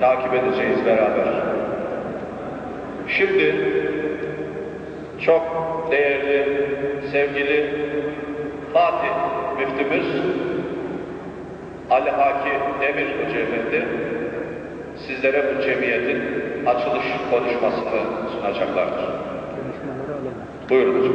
takip edeceğiz beraber. Şimdi çok değerli, sevgili Fatih müftümüz Ali Haki Demir Hoca Efendi sizlere bu cemiyetin açılış konuşmasını sunacaklardır. Buyurun hocam.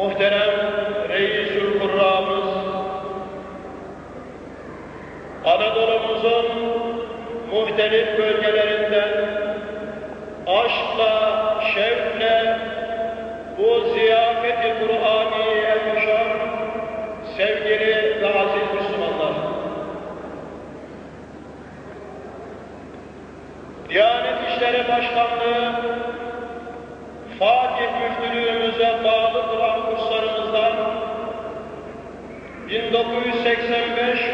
muhterem reisül kurramız, Anadolu'muzun muhtelif bölgelerinden aşkla, şevkle bu ziyafeti Kur'ani'ye koşan sevgili ve aziz Müslümanlar. Diyanet İşleri Başkanlığı Fatih Müftülüğümüze bağlı 1985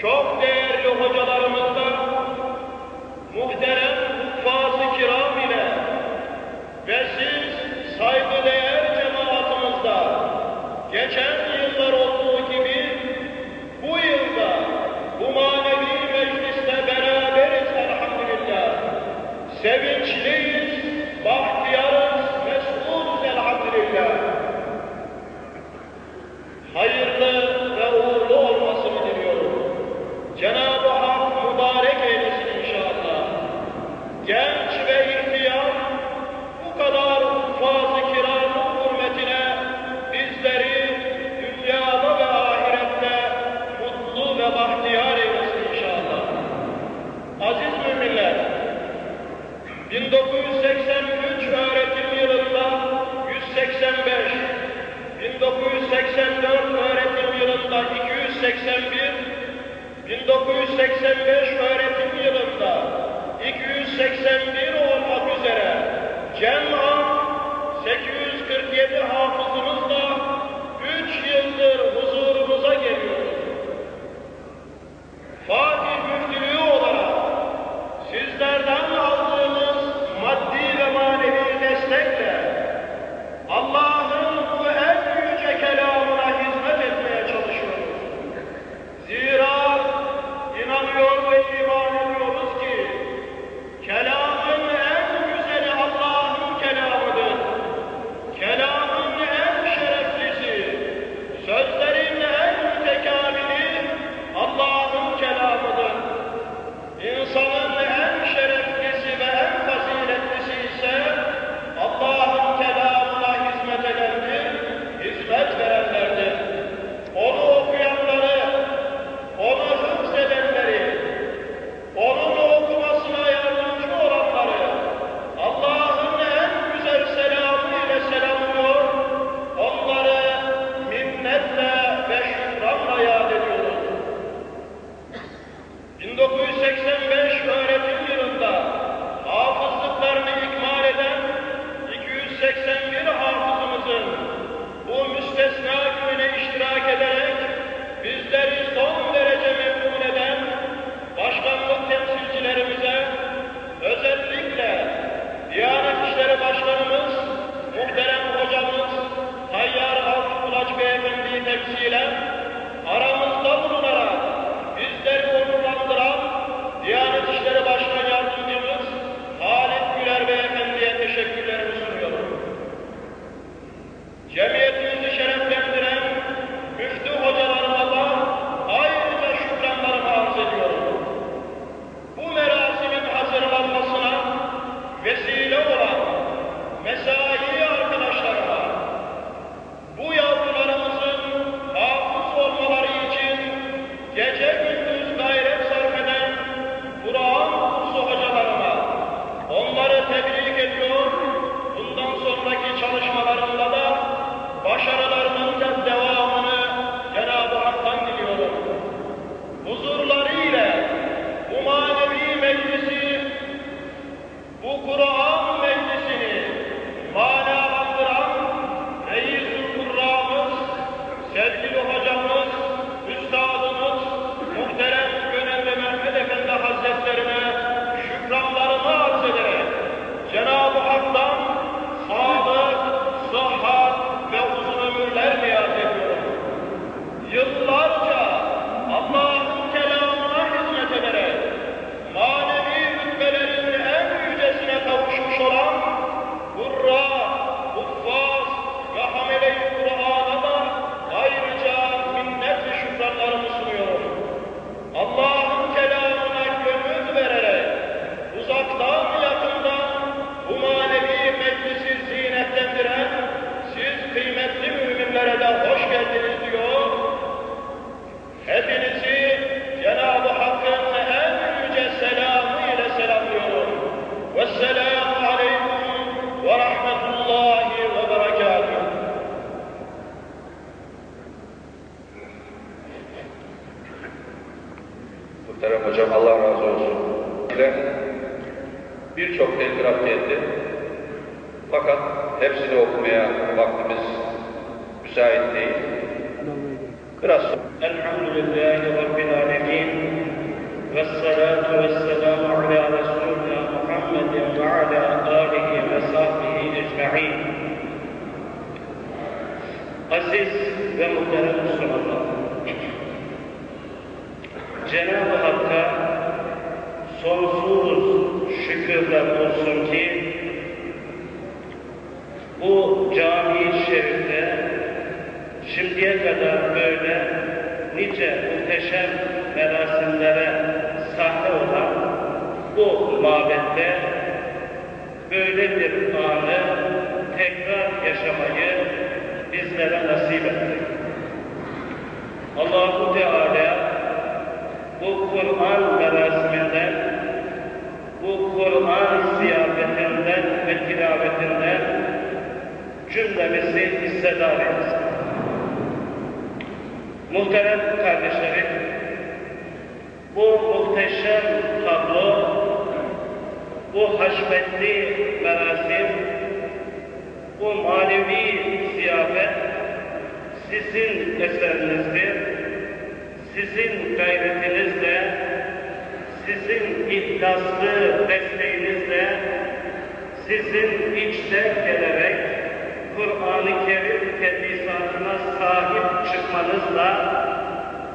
çok değerli hocalarımızla, muhterem huffaz-ı kiram ile ve siz Aziz müminler, 1983 öğretim yılında 185, 1984 öğretim yılında 281, 1985 öğretim yılında 281 olmak üzere cem'an 847 hafızımızla müsait değil. Biraz sonra. Elhamdülillahi Rabbil Alemin ve salatu ve selamu ala Resulina Muhammedin ve ala alihi ve sahbihi ecma'in. Aziz ve muhterem Müslümanlar, Cenab-ı Hakk'a sonsuz şükürle buz şimdiye kadar böyle nice muhteşem merasimlere sahne olan bu mabette böyle bir anı tekrar yaşamayı bizlere nasip etti. Allahu Teala bu Kur'an merasiminden, bu Kur'an ziyafetinden ve tilavetinden cümlemizi hissedar etsin. Muhterem kardeşlerim, bu muhteşem tablo, bu haşmetli merasim, bu manevi ziyafet sizin eserinizdir. Sizin gayretinizle, sizin ihlaslı desteğinizle, sizin içten gelerek Kur'an-ı Kerim tedrisatına sahip çıkmanızla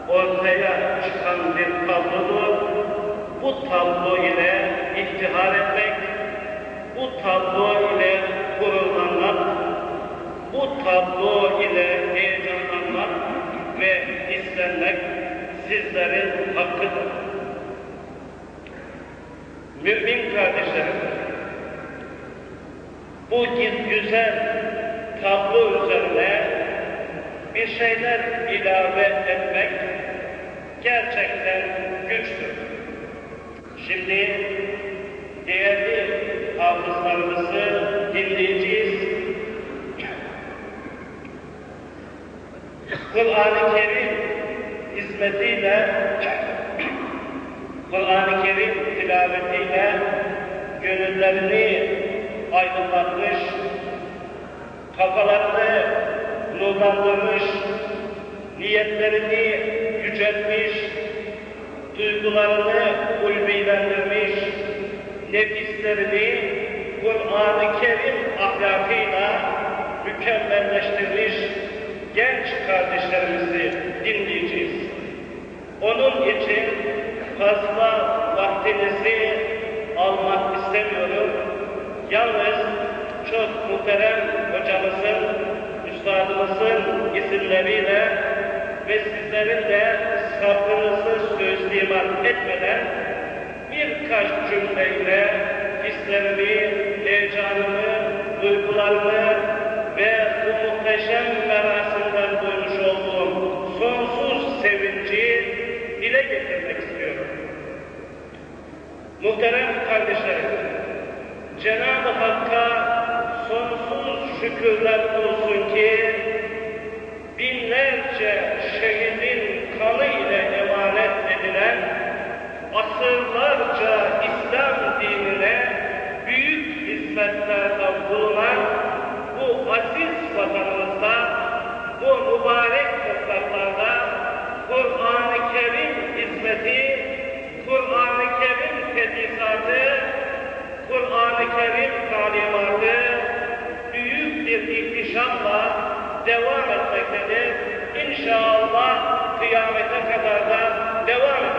ortaya çıkan bir tablodur. Bu tablo ile iftihar etmek, bu tablo ile gururlanmak, bu tablo ile heyecanlanmak ve istenmek sizlerin hakkıdır. Mümin kardeşlerim, bu güzel tablo üzerine bir şeyler ilave etmek gerçekten güçtür. Şimdi değerli hafızlarımızı dinleyeceğiz. Kur'an-ı Kerim hizmetiyle, Kur'an-ı Kerim tilavetiyle gönüllerini aydınlatmış, kafalarını nurlandırmış, niyetlerini yüceltmiş, duygularını ulvilendirmiş, nefislerini Kur'an-ı Kerim ahlakıyla mükemmelleştirmiş genç kardeşlerimizi dinleyeceğiz. Onun için fazla vaktinizi almak istemiyorum. Yalnız muhterem hocamızın, üstadımızın isimleriyle ve sizlerin de sabrınızı sözlimat etmeden birkaç cümleyle hislerimi, heyecanımı, duygularımı ve bu muhteşem merasimden duymuş olduğum sonsuz sevinci dile getirmek istiyorum. Muhterem kardeşlerim, Cenab-ı Hakk'a sonsuz şükürler olsun ki binlerce şehidin kanı ile emanet edilen asırlarca İslam dinine büyük hizmetlerde bulunan bu aziz vatanımızda, bu mübarek topraklarda Kur'an-ı Kerim hizmeti, Kur'an-ı Kerim tedrisatı, Kur'an-ı Kerim talimatı ihtişamla devam etmektedir. İnşallah kıyamete kadar da devam edecek.